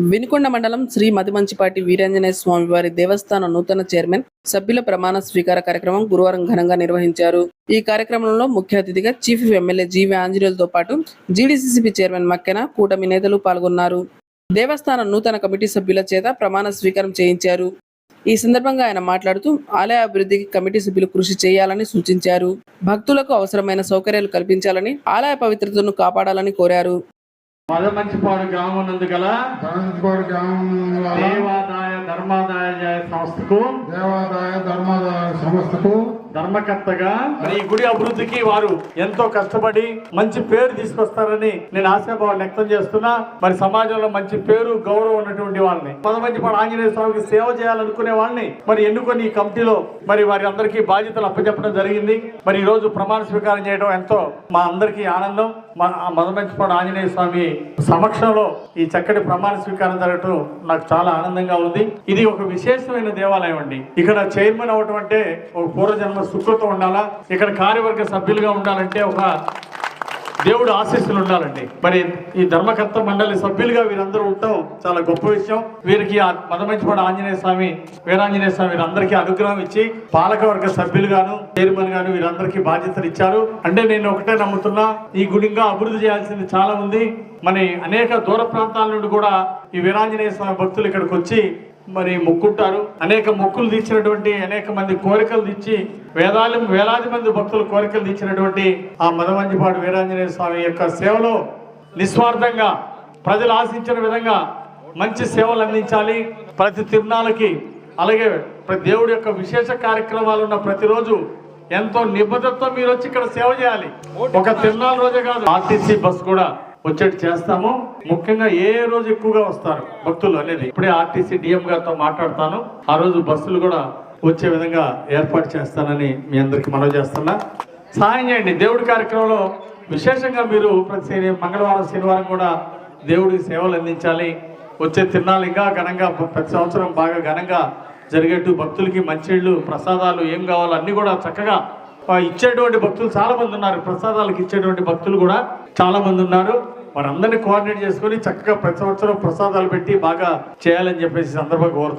వినుకొండ మండలం శ్రీ మదిమంచిపాటి వీరాంజనేయ స్వామి వారి దేవస్థాన నూతన చైర్మన్ సభ్యుల ప్రమాణ స్వీకార కార్యక్రమం గురువారం ఘనంగా నిర్వహించారు. ఈ కార్యక్రమంలో ముఖ్య అతిథిగా చీఫ్ ఎమ్మెల్యే జీవి ఆంజనేయులతో పాటు జీడీసీసీపీ చైర్మన్ మక్కెన కూటమి నేతలు పాల్గొన్నారు. దేవస్థాన నూతన కమిటీ సభ్యుల చేత ప్రమాణ స్వీకారం చేయించారు. ఈ సందర్భంగా ఆయన మాట్లాడుతూ ఆలయ అభివృద్ధికి కమిటీ సభ్యులు కృషి చేయాలని సూచించారు. భక్తులకు అవసరమైన సౌకర్యాలు కల్పించాలని ఆలయ పవిత్రతను కాపాడాలని కోరారు. మదమంచిపాడు గ్రామం నందు గల ధనంజపాడు గ్రామంలో దేవాదాయ ధర్మాదాయ సంస్థకు దేవాదాయ ధర్మాదాయ సంస్థకు ధర్మకర్తగా మరి ఈ గుడి అభివృద్ధికి వారు ఎంతో కష్టపడి మంచి పేరు తీసుకొస్తారని నేను ఆశాభావం వ్యక్తం చేస్తున్నా. మరి సమాజంలో మంచి పేరు గౌరవం ఉన్నటువంటి వాళ్ళని పదమంచిపాడు ఆంజనేయ స్వామికి సేవ చేయాలనుకునే వాళ్ళని మరి ఎన్నుకొని ఈ కమిటీలో మరి వారి అందరికీ బాధ్యతలు అప్పచెప్పడం జరిగింది. మరి ఈ రోజు ప్రమాణ స్వీకారం చేయడం ఎంతో మా అందరికీ ఆనందం. మా మదమంచిపాడు ఆంజనేయ స్వామి సమక్షంలో ఈ చక్కటి ప్రమాణ స్వీకారం జరగటం నాకు చాలా ఆనందంగా ఉంది. ఇది ఒక విశేషమైన దేవాలయం అండి. ఇక్కడ చైర్మన్ అవటం అంటే ఒక పూర్వజన్మ సుఖతో ఉండాలా? ఇక్కడ కార్యవర్గ సభ్యులుగా ఉండాలంటే ఒక దేవుడు ఆశీస్సులు ఉండాలండి. మరి ఈ ధర్మకర్త మండలి సభ్యులుగా వీరందరూ ఉండటం చాలా గొప్ప విషయం. వీరికి ఆ మదమంచిపాడు ఆంజనేయ స్వామి వీరాంజనేయ స్వామి వీరందరికీ అనుగ్రహం ఇచ్చి పాలకవర్గ సభ్యులుగాను చైర్మన్ గాను వీరందరికీ బాధ్యతలు ఇచ్చారు. అంటే నేను ఒకటే నమ్ముతున్నా ఈ గుడిగా అభివృద్ధి చేయాల్సింది చాలా ఉంది. మరి అనేక దూర ప్రాంతాల నుండి కూడా ఈ వీరాంజనేయ స్వామి భక్తులు ఇక్కడికి వచ్చి మరి మొక్కుంటారు. అనేక మొక్కులు తీర్చినటువంటి అనేక మంది కోరికలు తెచ్చి వేదాలు వేలాది మంది భక్తులు కోరికలు తెచ్చినటువంటి ఆ మదమంజిపాడు వీరాంజనేయ స్వామి యొక్క సేవలో నిస్వార్థంగా ప్రజలు ఆశించిన విధంగా మంచి సేవలు అందించాలి. ప్రతి తిరునాళ్ళకి అలాగే ప్రతి దేవుడి యొక్క విశేష కార్యక్రమాలు ఉన్న ప్రతిరోజు ఎంతో నిబద్ధతతో మీరు వచ్చి ఇక్కడ సేవ చేయాలి. ఒక తిరునాళ్ళ రోజే కాదు ఆర్టీసీ బస్ కూడా వచ్చేట్టు చేస్తాము. ముఖ్యంగా ఏ రోజు ఎక్కువగా వస్తారు భక్తులు అనేది. ఇప్పుడే ఆర్టీసీ డిఎం గారితో మాట్లాడతాను. ఆ రోజు బస్సులు కూడా వచ్చే విధంగా ఏర్పాటు చేస్తానని మీ అందరికి మనవి చేస్తున్నా. సహాయం చేయండి. దేవుడి కార్యక్రమంలో విశేషంగా మీరు ప్రతి మంగళవారం శనివారం కూడా దేవుడికి సేవలు అందించాలి. వచ్చే తిరునాళ్ళు ఇంకా ఘనంగా ప్రతి సంవత్సరం బాగా ఘనంగా జరిగేట్టు భక్తులకి మంచిళ్ళు ప్రసాదాలు ఏం కావాలో అన్నీ కూడా చక్కగా ఇచ్చేటువంటి భక్తులు చాలామంది ఉన్నారు. ప్రసాదాలకు ఇచ్చేటువంటి భక్తులు కూడా చాలామంది ఉన్నారు. వారందరినీ కోఆర్డినేట్ చేసుకొని చక్కగా ప్రతి సంవత్సరం ప్రసాదాలు పెట్టి బాగా చేయాలని చెప్పేసి సందర్భంగా కోరుతున్నాను